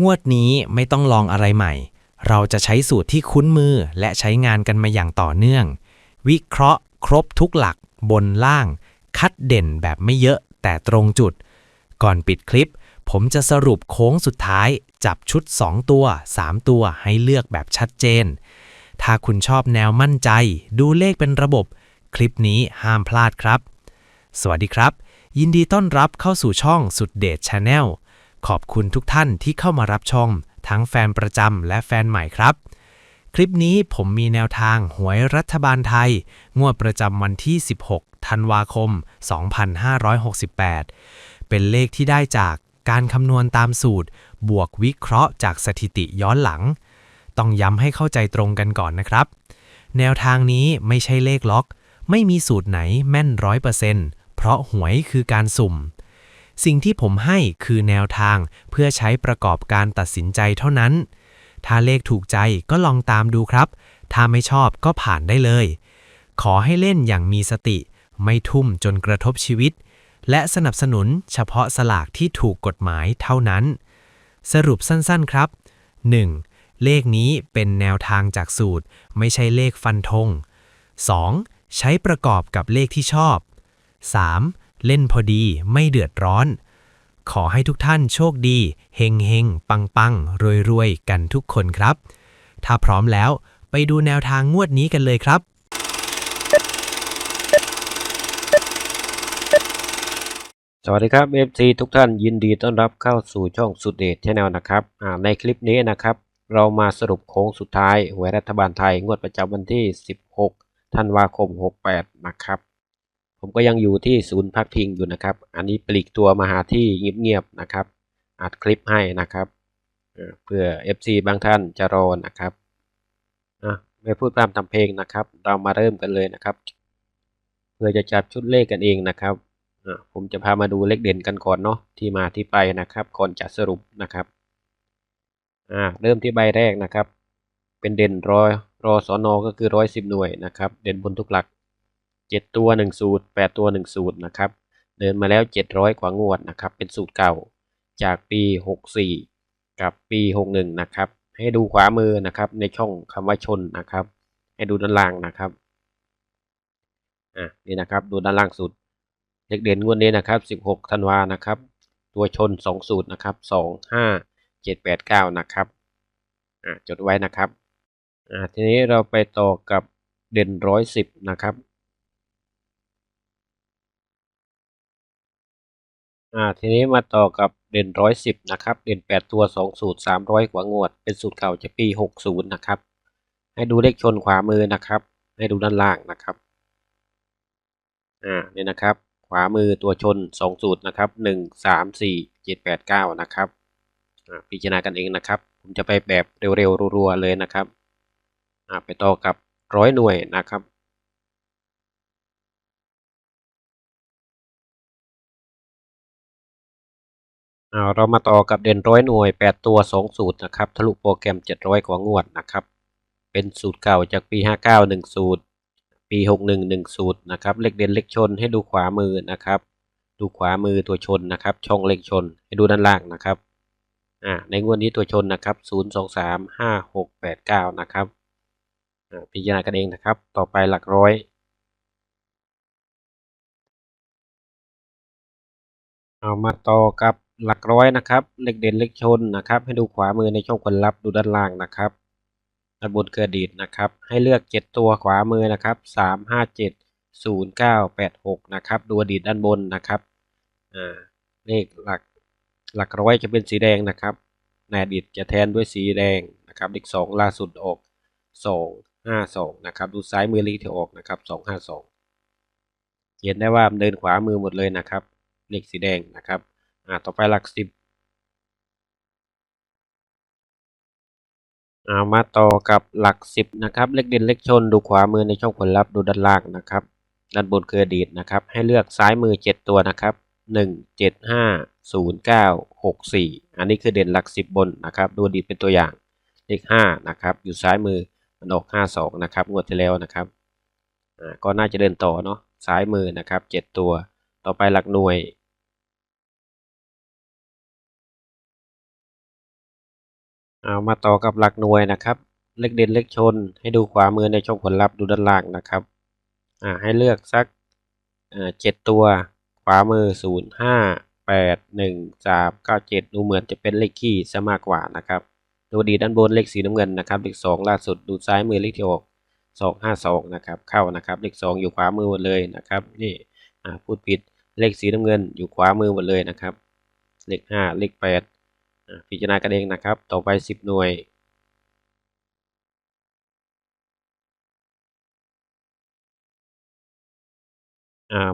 งวดนี้ไม่ต้องลองอะไรใหม่ เราจะใช้สูตรที่คุ้นมือและใช้งานกันมาอย่างต่อเนื่อง วิเคราะห์ ครบทุกหลัก บนล่าง คัดเด่นแบบไม่เยอะแต่ตรงจุด ก่อนปิดคลิป ผมจะสรุปโค้งสุดท้าย จับชุด 2 ตัว 3 ตัวให้เลือกแบบชัดเจน ถ้าคุณชอบแนวมั่นใจ ดูเลขเป็นระบบ คลิปนี้ห้ามพลาดครับ สวัสดีครับ ยินดีต้อนรับเข้าสู่ช่องสุดเดชชาแนล ขอบคุณทุกท่านที่เข้ามารับชม ทั้งแฟนประจำและแฟนใหม่ครับ คลิปนี้ผมมีแนวทางหวยรัฐบาลไทย งวดประจำวันที่ 16 ธันวาคม 2568 เป็นเลขที่ได้จากการคำนวณตามสูตร บวกวิเคราะห์จากสถิติย้อนหลัง ต้องย้ำให้เข้าใจตรงกันก่อนนะครับ แนวทางนี้ไม่ใช่เลขล็อก ไม่มีสูตรไหนแม่นร้อยเปอร์เซ็นต์เพราะหวยคือการสุ่ม สิ่งที่ผมให้คือแนวทางเพื่อใช้ประกอบการตัดสินใจเท่านั้น ถ้าเลขถูกใจก็ลองตามดูครับ ถ้าไม่ชอบก็ผ่านได้เลย ขอให้เล่นอย่างมีสติ ไม่ทุ่มจนกระทบชีวิต และสนับสนุนเฉพาะสลากที่ถูกกฎหมายเท่านั้น สรุปสั้นๆครับ 1. เลขนี้เป็นแนวทางจากสูตร ไม่ใช่เลขฟันธง 2. ใช้ประกอบกับเลขที่ชอบ 3. เล่นพอดีไม่เดือดร้อน ขอให้ทุกท่านโชคดี เฮงเฮงปังปังรวยรวยกันทุกคนครับ ถ้าพร้อมแล้วไปดูแนวทางงวดนี้กันเลยครับ สวัสดีครับ FC ทุกท่านยินดีต้อนรับเข้าสู่ช่องสุดเดชแนลนะครับในคลิปนี้นะครับ เรามาสรุปโค้งสุดท้ายหวยรัฐบาลไทยงวดประจำวันที่ 16 ธันวาคม 68 นะครับ ผมก็ยังอยู่ที่ศูนย์พักพิงอยู่นะครับ อันนี้ปลีกตัวมาหาที่เงียบๆนะครับ อัดคลิปให้นะครับเอ่อเพื่อ FC บางท่านจะรอนะครับอะไม่พูดพร่ำทำเพลงนะครับ เรามาเริ่มกันเลยนะครับ เพื่อจะจับชุดเลขกันเองนะครับผมจะพามาดูเลขเด่นกันก่อนเนาะที่มาที่ไปนะครับ ก่อนจะสรุปนะครับเริ่มที่ใบแรกนะครับ เป็นเด่นร้อยรอสอนอก็คือร้อยสิบหน่วยนะครับ เด่นบนทุกหลัก เจ็ดตัวหนึ่งสูตรแปดตัวหนึ่งสูตรนะครับ เดินมาแล้วเจ็ดร้อยกว่างวดนะครับ เป็นสูตรเก่าจากปีหกสี่กับปีหกหนึ่งนะครับ ให้ดูขวามือนะครับ ในช่องคำว่าชนนะครับ ให้ดูด้านล่างนะครับ อะนี่นะครับดูด้านล่างสุด เลขเด่นงวดนี้นะครับ 16 ธันวานะครับ ตัวชน 2 สูตรนะครับ 2 5 7 8 9 นะครับ อ่าจดไว้นะครับ อ่าทีนี้เราไปต่อกับเด่น 110 นะครับ อ่าทีนี้มาต่อกับเด่น110นะครับ เด่น8ตัว2สูตร300กว่างวด เป็นสูตรเก่าจากปี60นย์นะครับ ให้ดูเลขชนขวามือนะครับ ให้ดูด้านล่างนะครับอ่านี่ยนะครับ ขวามือตัวชนสองสูตรนะครับหนึ่งสามสี่เจ็ดแปดเก้านะครับอ่าพิจารณากันเองนะครับ ผมจะไปแบบเร็วๆรัวๆเลยนะครับอ่าไปต่อกับร้อยหน่วยนะครับ อ่าเรามาต่อกับเด่นร้อยหน่วยแปดตัวสองสูตรนะครับทะลุโปรแกรมเจ็ดร้อยกว่างวดนะครับ เป็นสูตรเก่าจากปีห้าเก้าหนึ่งสูตร ปีหกหนึ่งหนึ่งสูตรนะครับเลขเด่นเลขชนให้ดูขวามือนะครับ ดูขวามือตัวชนนะครับ ช่องเลขชนให้ดูด้านล่างนะครับอ่าในงวดนี้ตัวชนนะครับศูนย์สองสามห้าหกแปดเก้านะครับอ่าพิจารณากันเองนะครับ ต่อไปหลักร้อยเอามาต่อกับ หลักร้อยนะครับเลขเด่นเลขชนนะครับ ให้ดูขวามือในช่องคนรับดูด้านล่างนะครับด้านบนเกระดีดนะครับ ให้เลือก 7 ตัวขวามือนะครับ 3 5 7 0 9 8 6 นะครับ ดูอดีตด้านบนนะครับอ่าเลขหลักหลักร้อยจะเป็นสีแดงนะครับในอดีตจะแทนด้วยสีแดงนะครับเลข2ล่าสุดออก 2 5 2 นะครับ ดูซ้ายมือเลขที่ออกนะครับ 2 5 2เขียนได้ว่าเดินขวามือหมดเลยนะครับ เลขสีแดงนะครับ อ่าต่อไปหลักสิบเอามาต่อกับหลักสิบนะครับ เลขเด่นเลขชนดูขวามือในช่องผลลัพธ์ดูด้านล่างนะครับ ด้านบนคืออดีตนะครับ ให้เลือกซ้ายมือเจ็ดตัวนะครับหนึ่งเจ็ดห้าศูนย์เก้าหกสี่อันนี้คือเด่นหลักสิบบนนะครับ ดูอดีตเป็นตัวอย่างเลขห้านะครับ อยู่ซ้ายมือมันออกห้าสองนะครับงวดที่แล้วนะครับอ่าก็น่าจะเดินต่อเนาะซ้ายมือนะครับเจ็ดตัว ต่อไปหลักหน่วย เอามาต่อกับหลักหน่วยนะครับ เลขเด่นเลขชน ให้ดูขวามือในช่องผลลัพธ์ดูด้านล่างนะครับอ่าให้เลือกสักอ่าเจ็ดตัว ขวามือศูนย์ห้าแปดหนึ่งสามเก้าเจ็ดดูเหมือนจะเป็นเลขคี่ซะมากกว่านะครับดูดีด้านบนเลขสีน้ำเงินนะครับเลขสองล่าสุดดูซ้ายมือเลขที่ออกสองห้าสองนะครับเข้านะครับเลขสองอยู่ขวามือหมดเลยนะครับนี่อ่าพูดผิดเลขสีน้ำเงินอยู่ขวามือหมดเลยนะครับเลขห้าเลขแปด พิจารณากันเองนะครับ ต่อไปสิบหน่วย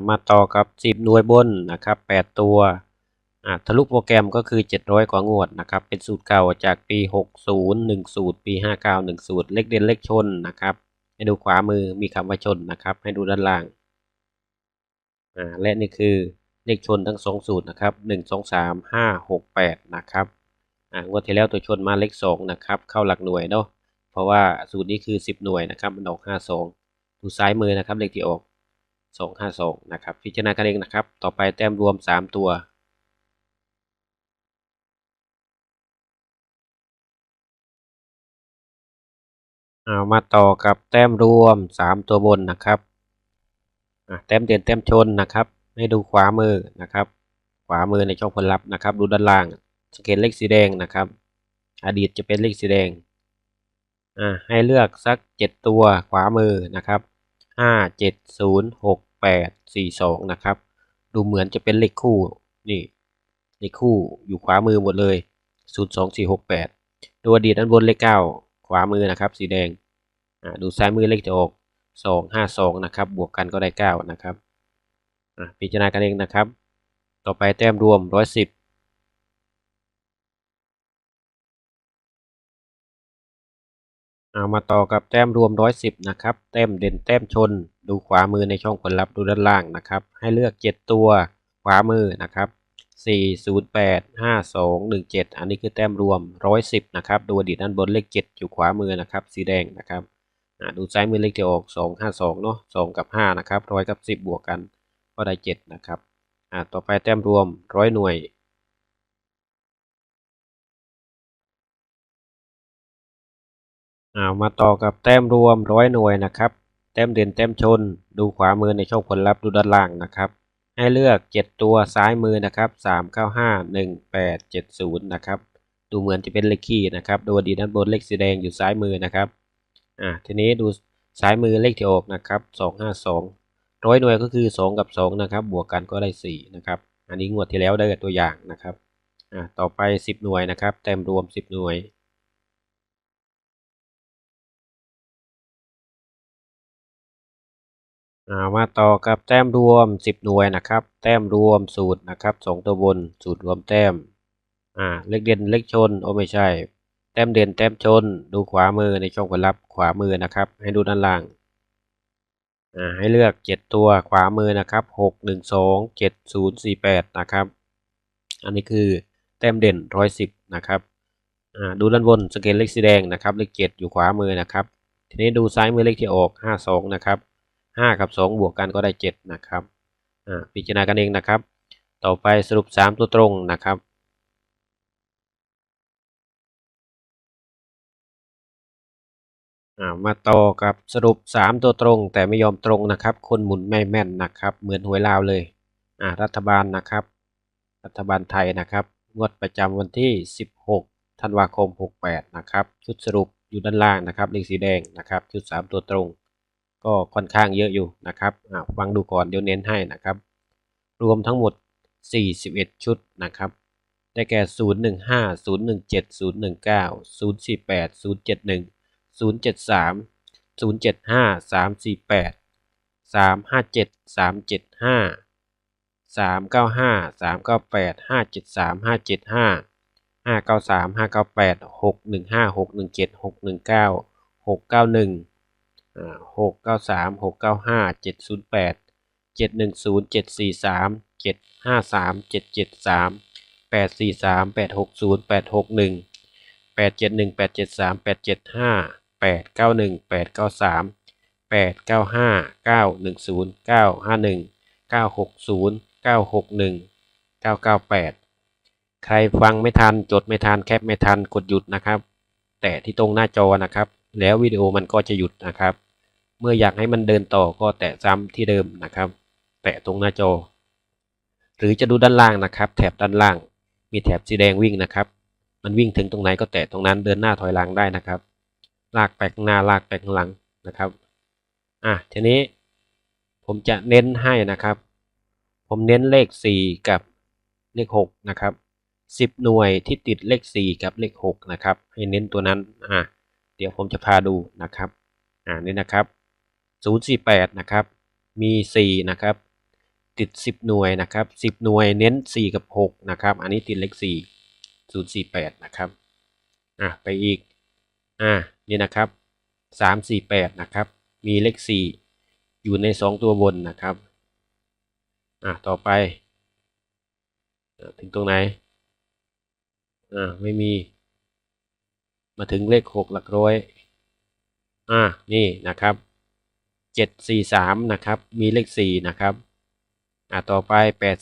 มาต่อกับ 10 หน่วยบนนะครับ 8 ตัวทะลุโปรแกรมก็คือ 700 กว่างวดนะครับ เป็นสูตรเก่าจากปี 60 1สูตรปี 59 1สูตรเลขเด่นเลขชนนะครับ ให้ดูขวามือมีคำว่าชนนะครับ ให้ดูด้านล่าง และนี่คือเลขชนทั้ง 2 สูตรนะครับ 1 2 3 5 6 8 นะครับ อ่างวดที่แล้วตัวชนมาเลข2นะครับเข้าหลักหน่วยเนาะเพราะว่าสูตรนี้คือ 10 หน่วยนะครับมันออก 52 ดูซ้ายมือนะครับเลขที่ออกสองห้าสองนะครับพิจารณากันเองนะครับ ต่อไปแต้มรวมสามตัวเอามาต่อกับแต้มรวมสามตัวบนนะครับแต้มเด่นแต้มชนนะครับ ให้ดูขวามือนะครับ ขวามือในช่องผลลัพธ์นะครับ ดูด้านล่าง สเกตเลขสีแดงนะครับ อดีตจะเป็นเลขสีแดงอ่าให้เลือกสัก 7 ตัวขวามือนะครับ5 7 0 6 8 4 2นะครับ ดูเหมือนจะเป็นเลขคู่นี่เลขคู่อยู่ขวามือหมดเลย 0 2 4 6 8 ดูอดีตด้านบนเลข 9 ขวามือนะครับ สีแดงอ่าดูซ้ายมือเลขจะออก 2 5 2นะครับ บวกกันก็ได้ 9 นะครับอ่าพิจารณากันเองนะครับ ต่อไปแต้มรวม 110 เอามาต่อกับแต้มรวม 110 นะครับ แต้มเด่นแต้มชน ดูขวามือในช่องผลลัพธ์ดูด้านล่างนะครับ ให้เลือก 7 ตัวขวามือนะครับ 408 5217 อันนี้คือแต้มรวม 110 นะครับ ดูอดีตด้านบนเลข 7 อยู่ขวามือนะครับ สีแดงนะครับ ดูซ้ายมือเลขที่ออก 252 เนาะ 2 กับ 5 นะครับร้อยกับ 10 บวกกัน ก็ได้ 7 นะครับ ต่อไปแต้มรวม 100 หน่วย อามาต่อกับแต้มรวมร้อยหน่วยนะครับ แต้มเด่นแต้มชน ดูขวามือในช่องผลลัพธ์ดูด้านล่างนะครับ ให้เลือก 7 ตัวซ้ายมือนะครับ3 9 5 1 8 7 0นะครับดูเหมือนจะเป็นเลขคี่นะครับดูดีด้านบนเลขสีแดงอยู่ซ้ายมือนะครับอ่าทีนี้ดูซ้ายมือเลขที่ออกนะครับ2 5 2ร้อยหน่วยก็คือ 2 กับ 2 นะครับ บวกกันก็ได้ 4 นะครับ อันนี้งวดที่แล้วได้ตัวอย่างนะครับอ่าต่อไป 10 หน่วยนะครับ แต้มรวม 10 หน่วย มาต่อกับแต้มรวม 10 หน่วยนะครับ แต้มรวมสูตรนะครับสองตัวบนสูตรรวมแต้มอ่าเลขเด่นเลขชนโอ้ไม่ใช่ แต้มเด่นแต้มชน ดูขวามือในช่องผลลัพธ์ขวามือนะครับ ให้ดูด้านล่างอ่าให้เลือก 7 ตัวขวามือนะครับ 6 1 2 7 0 4 8 นะครับ อันนี้คือแต้มเด่น 110 นะครับอ่าดูด้านบนสเกลเลขสีแดงนะครับเลข 7 อยู่ขวามือนะครับ ทีนี้ดูซ้ายมือเลขที่ออก 52 นะครับ ห้ากับสองบวกกันก็ได้เจ็ดนะครับอ่าพิจารณากันเองนะครับ ต่อไปสรุปสามตัวตรงนะครับอ่ามาต่อกับสรุปสามตัวตรง แต่ไม่ยอมตรงนะครับ คนหมุนไม่แม่นนะครับ เหมือนหวยลาวเลยอ่ารัฐบาลนะครับ รัฐบาลไทยนะครับ งวดประจำวันที่ 16 ธันวาคม 68 นะครับ ชุดสรุปอยู่ด้านล่างนะครับเลขสีแดงนะครับ ชุดสามตัวตรง ก็ค่อนข้างเยอะอยู่นะครับฟังดูก่อนเดี๋ยวเน้นให้นะครับ รวมทั้งหมด 41 ชุดนะครับ ได้แก่ 015 017 019 048 071 073 075 348 357 375 395 398 573 575 593 598 615 617 619 691 หกเก้าสามหกเก้าห้าเจ็ดศูนย์แปดเจ็ดหนึ่งศูนย์เจ็ดสี่สามเจ็ดห้าสามเจ็ดเจ็ดสามแปดสี่สามแปดหกศูนย์แปดหกหนึ่งแปดเจ็ดหนึ่งแปดเจ็ดสามแปดเจ็ดห้าแปดเก้าหนึ่งแปดเก้าสามแปดเก้าห้าเก้าหนึ่งศูนย์เก้าห้าหนึ่งเก้าหกศูนย์เก้าหกหนึ่งเก้าเก้าแปดใครฟังไม่ทันจดไม่ทันแคปไม่ทันกดหยุดนะครับ แตะที่ตรงหน้าจอนะครับ แล้ววิดีโอมันก็จะหยุดนะครับ เมื่ออยากให้มันเดินต่อก็แตะซ้ำที่เดิมนะครับ แตะตรงหน้าจอ หรือจะดูด้านล่างนะครับ แถบด้านล่าง มีแถบสีแดงวิ่งนะครับ มันวิ่งถึงตรงไหนก็แตะตรงนั้นเดินหน้าถอยหลังได้นะครับ ลากไปข้างหน้าลากไปข้างหลังนะครับอะทีนี้ผมจะเน้นให้นะครับ ผมเน้นเลข 4 กับเลข 6 นะครับ 10 หน่วยที่ติดเลข 4 กับเลข 6 นะครับ ให้เน้นตัวนั้นอะเดี๋ยวผมจะพาดูนะครับอ่านี่นะครับ 048 นะครับ มี 4 นะครับ ติด 10 หน่วยนะครับ 10 หน่วยเน้น 4 กับ 6 นะครับ อันนี้ติดเลข 4 048 นะครับ อะ ไปอีก อ่านี่นะครับ 348 นะครับ มีเลข 4 อยู่ใน 2 ตัวบนนะครับ อะ ต่อไป ถึงตรงไหน อ่าไม่มี มาถึงเลข 6 หลักร้อย อ่านี่นะครับ 743 นะครับ มีเลข 4 นะครับ อ่าต่อไป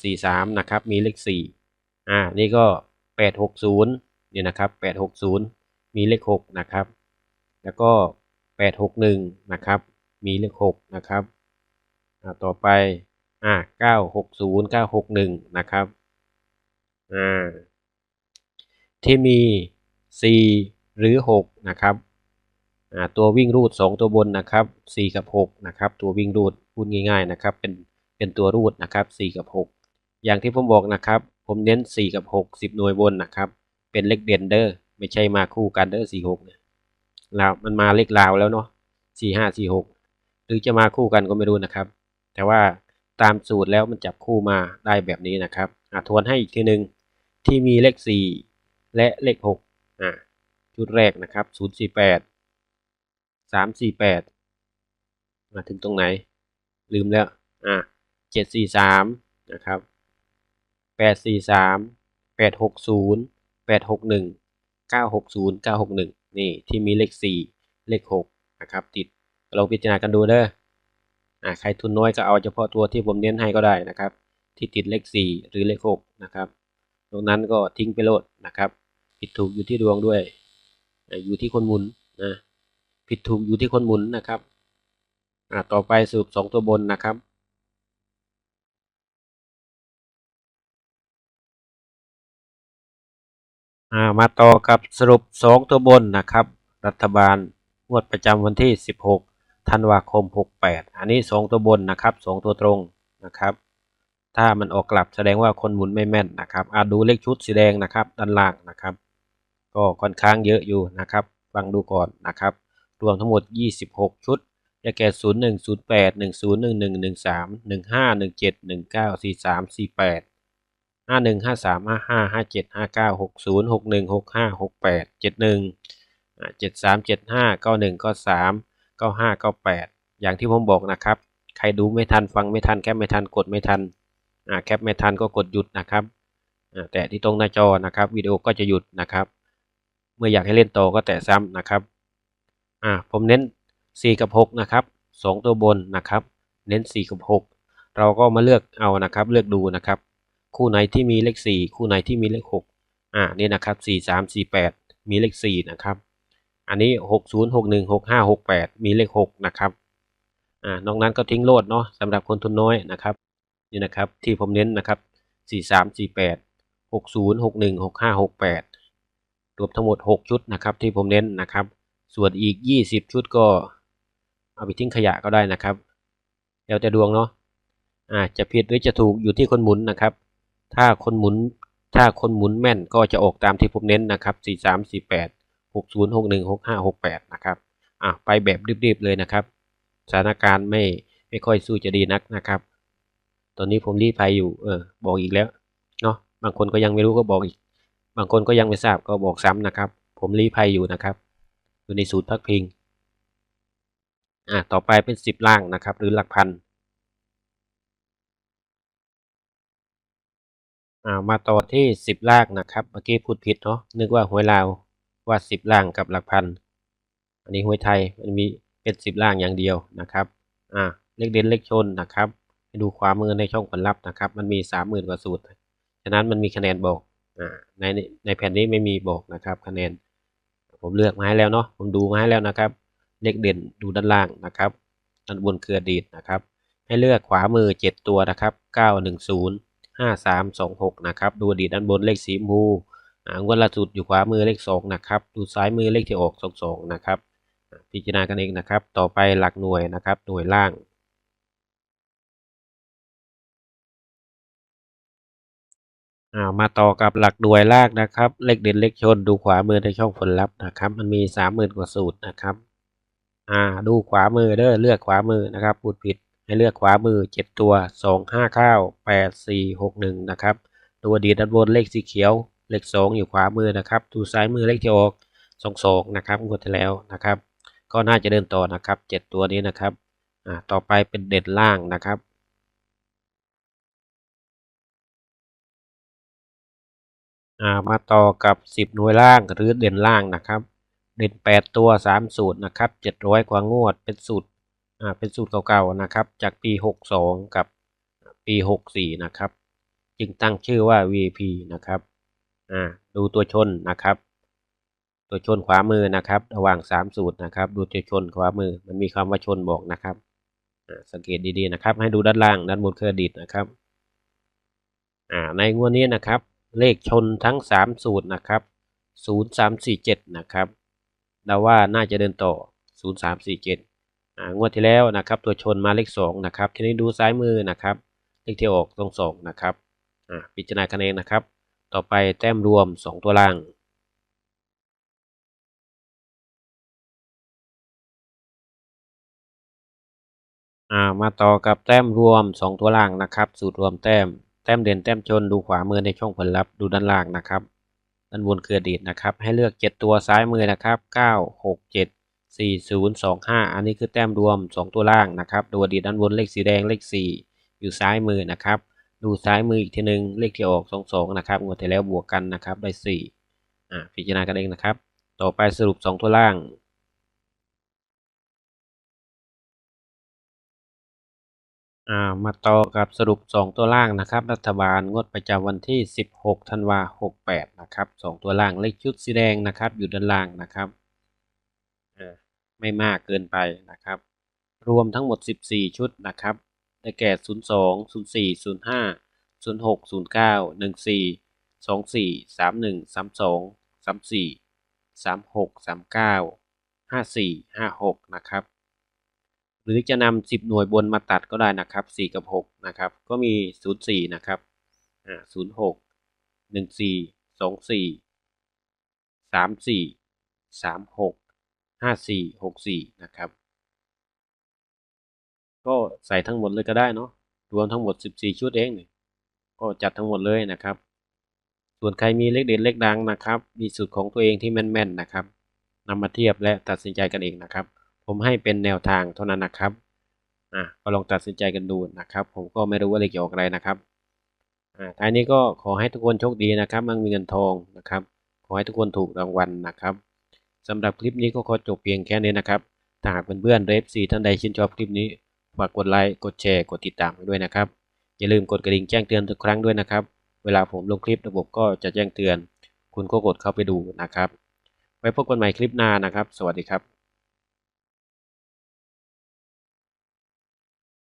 843 นะครับ มีเลข 4 อ่า นี่ก็ 860นี่ยนะครับ 860 มีเลข 6 นะครับ แล้วก็ 861 นะครับ มีเลข 6 นะครับ อ่าต่อไป อ่า 960 961 นะครับ อ่า ที่มี 4 หรือ 6 นะครับ ตัววิ่งรูด 2 ตัวบนนะครับ4กับ6นะครับตัววิ่งรูดพูดง่ายๆนะครับเป็นเป็นตัวรูดนะครับ4กับ6 อย่างที่ผมบอกนะครับ ผมเน้น 4 กับ 6 10 หน่วยบนนะครับ เป็นเลขเด่นเด้อไม่ใช่มาคู่กันเด้อ4 6เนี่ยลาวมันมาเลขลาวแล้วเนาะ4 5 4 6 หรือจะมาคู่กันก็ไม่รู้นะครับ แต่ว่าตามสูตรแล้วมันจับคู่มาได้แบบนี้นะครับทวนให้อีกทีหนึ่งที่มีเลข 4 และเลข6อะชุดแรกนะครับ048 348มาถึงตรงไหน ลืมแล้ว อะ743นะครับ843 860 861 960 961นี่ที่มีเลข4เลข6นะครับ ติดลองพิจารณากันดูเด้ออ่าใครทุนน้อยก็เอาเฉพาะตัวที่ผมเน้นให้ก็ได้นะครับ ที่ติดเลข4หรือเลข6นะครับตรงนั้นก็ทิ้งไปโลดนะครับ ผิดถูกอยู่ที่ดวงด้วยอ่าอยู่ที่คนหมุนนะ ผิดถูกอยู่ที่คนหมุนนะครับอ่าต่อไปสรุป2ตัวบนนะครับอ่ามาต่อกับสรุป2ตัวบนนะครับ รัฐบาลงวดประจำวันที่ 16ธันวาคม 68 อันนี้2ตัวบนนะครับ2ตัวตรงนะครับ ถ้ามันออกกลับแสดงว่าคนหมุนไม่แม่นนะครับอาดูเลขชุดสีแดงนะครับ ด้านล่างนะครับ ก็ค่อนข้างเยอะอยู่นะครับ ฟังดูก่อนนะครับ รวมทั้งหมด 26 ชุดจะแก่ 0 1 0 8 1 0 1 1 1 3 1 5 1 7 1 9 4 3 4 8ห้าหนึ่งห้าสามห้าห้าห้าเจ็ดห้าเก้าหกศูนย์หกหนึ่งหกห้าหกแปดเจ็ดหนึ่งเจ็ดสามเจ็ดห้าเก้าหนึ่งเก้าสามเก้าห้าเก้าแปดอย่างที่ผมบอกนะครับ ใครดูไม่ทันฟังไม่ทันแคปไม่ทันกดไม่ทันแคปไม่ทันก็กดหยุดนะครับแต่ที่ตรงหน้าจอนะครับวิดีโอก็จะหยุดนะครับ เมื่ออยากให้เล่นต่อก็แตะซ้ำนะครับ อ่าผมเน้นสี่กับหกนะครับสองตัวบนนะครับ เน้นสี่กับหกเราก็มาเลือกเอานะครับ เลือกดูนะครับ คู่ไหนที่มีเลขสี่คู่ไหนที่มีเลขหกอ่านี่นะครับสี่สามสี่แปดมีเลขสี่นะครับ อันนี้หกศูนย์หกหนึ่งหกห้าหกแปดมีเลขหกนะครับ อ่านอกนั้นก็ทิ้งโลดเนาะสำหรับคนทุนน้อยนะครับ นี่นะครับที่ผมเน้นนะครับสี่สามสี่แปดหกศูนย์หกหนึ่งหกห้าหกแปดรวมทั้งหมดหกชุดนะครับที่ผมเน้นนะครับ ส่วนอีกยี่สิบชุดก็เอาไปทิ้งขยะก็ได้นะครับ แล้วแต่ดวงเนาะอ่าจะผิดหรือจะถูกอยู่ที่คนหมุนนะครับ ถ้าคนหมุนถ้าคนหมุนแม่นก็จะออกตามที่ผมเน้นนะครับ 4 3 4 8 6 0 6 1 6 5 6 8 นะครับอะไปแบบรีบๆเลยนะครับ สถานการณ์ไม่ไม่ค่อยสู้จะดีนักนะครับ ตอนนี้ผมรีภัยอยู่เออบอกอีกแล้วเนาะบางคนก็ยังไม่รู้ก็บอกอีก บางคนก็ยังไม่ทราบก็บอกซ้ำนะครับ ผมรีภัยอยู่นะครับ อยู่ในสูตรพักพิงอะต่อไปเป็น 10 ล่างนะครับ หรือหลักพันอ่ามาต่อที่สิบล่างนะครับ เมื่อกี้พูดผิดเนาะนึกว่าหวยลาวว่าสิบล่างกับหลักพัน อันนี้หวยไทยมันมีเป็นสิบล่างอย่างเดียวนะครับอ่าเลขเด่นเลขชนนะครับให้ดูความมือในช่องผลลัพธ์นะครับ มันมีสามหมื่นกว่าสูตร ฉะนั้นมันมีคะแนนบอกอ่าในในแผ่นนี้ไม่มีบอกนะครับคะแนน ผมเลือกมาให้แล้วเนาะผมดูมาให้แล้วนะครับ เลขเด่นดูด้านล่างนะครับด้านบนคืออดีตนะครับ ให้เลือกขวามือ 7 ตัวนะครับ 910 5326 นะครับ ดูอดีตด้านบนเลขสีชมพูอ่างวดล่าสุดอยู่ขวามือเลข 2 นะครับ ดูซ้ายมือเลขที่ออก 22 นะครับ พิจารณากันเองนะครับ ต่อไปหลักหน่วยนะครับ หน่วยล่าง อ่ามาต่อกับหลักหน่วยลางนะครับ เลขเด่นเลขชนดูขวามือในช่องผลลัพธ์นะครับ มันมีสามหมื่นกว่าสูตรนะครับ อ่า ดูขวามือเด้อเลือกขวามือนะครับพูดผิดให้เลือกขวามือเจ็ดตัวสองห้าเก้าแปดสี่หกหนึ่งนะครับตัวดีด้านบนเลขสีเขียว เลขสองอยู่ขวามือนะครับดูซ้ายมือเลขที่ออกสองสองนะครับงวดที่แล้วนะครับ ก็น่าจะเดินต่อนะครับเจ็ดตัวนี้นะครับ อ่าต่อไปเป็นเด่นล่างนะครับ มาต่อกับ 10 หน่วยล่างหรือเด่นล่างนะครับ เด่น 8 ตัว 3 สูตรนะครับ 700 กว่างวด เป็นสูตรอ่าเป็นสูตรเก่าๆนะครับ จากปี 62 กับปี 64 นะครับ จึงตั้งชื่อว่า VP นะครับอ่าดูตัวชนนะครับ ตัวชนขวามือนะครับ ระหว่าง 3 สูตรนะครับ ดูตัวชนขวามือ มันมีคำว่าชนบอกนะครับอ่าสังเกตดีๆนะครับ ให้ดูด้านล่างด้านบนเครดิตนะครับอ่าในงวดนี้นะครับ เลขชนทั้ง 3 สูตรนะครับ 0347 นะครับเดาว่าน่าจะเดินต่อ 0347อ่างวดที่แล้วนะครับตัวชนมาเลข 2 นะครับ ทีนี้ดูซ้ายมือนะครับ เลขที่ออกตรง 2 นะครับอ่าพิจารณากันเองนะครับ ต่อไปแต้มรวม 2 ตัวล่างอ่ามาต่อกับแต้มรวม 2 ตัวล่างนะครับ สูตรรวมแต้ม แต้มเด่นแต้มชนดูขวามือในช่องผลลัพธ์ดูด้านล่างนะครับ ด้านบนคืออดีตนะครับ ให้เลือก 7 ตัวซ้ายมือนะครับ 9 6 7 4 0 2 5 อันนี้คือแต้มรวม 2 ตัวล่างนะครับ ดูอดีตด้านบนเลขสีแดงเลข 4 อยู่ซ้ายมือนะครับ ดูซ้ายมืออีกทีหนึ่งเลขที่ออก 2 2 นะครับงวดที่แล้วบวกกันนะครับได้4อ่าพิจารณากันเองนะครับ ต่อไปสรุป 2 ตัวล่าง อ่ามาต่อกับสรุป 2 ตัวล่างนะครับ รัฐบาลงดประจำวันที่ 16ธันวา68 นะครับ 2 ตัวล่างเลขชุดสีแดงนะครับ อยู่ด้านล่างนะครับอ่าไม่มากเกินไปนะครับ รวมทั้งหมด 14 ชุดนะครับ ได้แก่ 02 04 05 06 09 14 24 31 32 34 36 39 54 56 นะครับ หรือจะนำ10หน่วยบนมาตัดก็ได้นะครับ4กับ6นะครับ ก็มี04นะครับอ่า06 14 24 34 36 54 64นะครับ ก็ใส่ทั้งหมดเลยก็ได้เนาะรวมทั้งหมด14ชุดเองเก็จัดทั้งหมดเลยนะครับ ส่วนใครมีเลขเด่นเลขดังนะครับ มีสูตรของตัวเองที่แม่นๆนะครับนำมาเทียบและตัดสินใจกันเองนะครับ ผมให้เป็นแนวทางเท่านั้นนะครับอะก็ลองตัดสินใจกันดูนะครับ ผมก็ไม่รู้ว่าเลขจะออกอะไรนะครับอ่าท้ายนี้ก็ขอให้ทุกคนโชคดีนะครับมั่งมีเงินทองนะครับ ขอให้ทุกคนถูกรางวัลนะครับสำหรับคลิปนี้ก็ขอจบเพียงแค่นี้นะครับถ้าหากเพื่อนๆเรฟซีท่านใดชื่นชอบคลิปนี้ฝากกดไลค์กดแชร์กดติดตามด้วยนะครับ อย่าลืมกดกระดิ่งแจ้งเตือนทุกครั้งด้วยนะครับ เวลาผมลงคลิประบบก็จะแจ้งเตือน คุณก็กดเข้าไปดูนะครับ ไว้พบกันใหม่คลิปหน้านะครับ สวัสดีครับ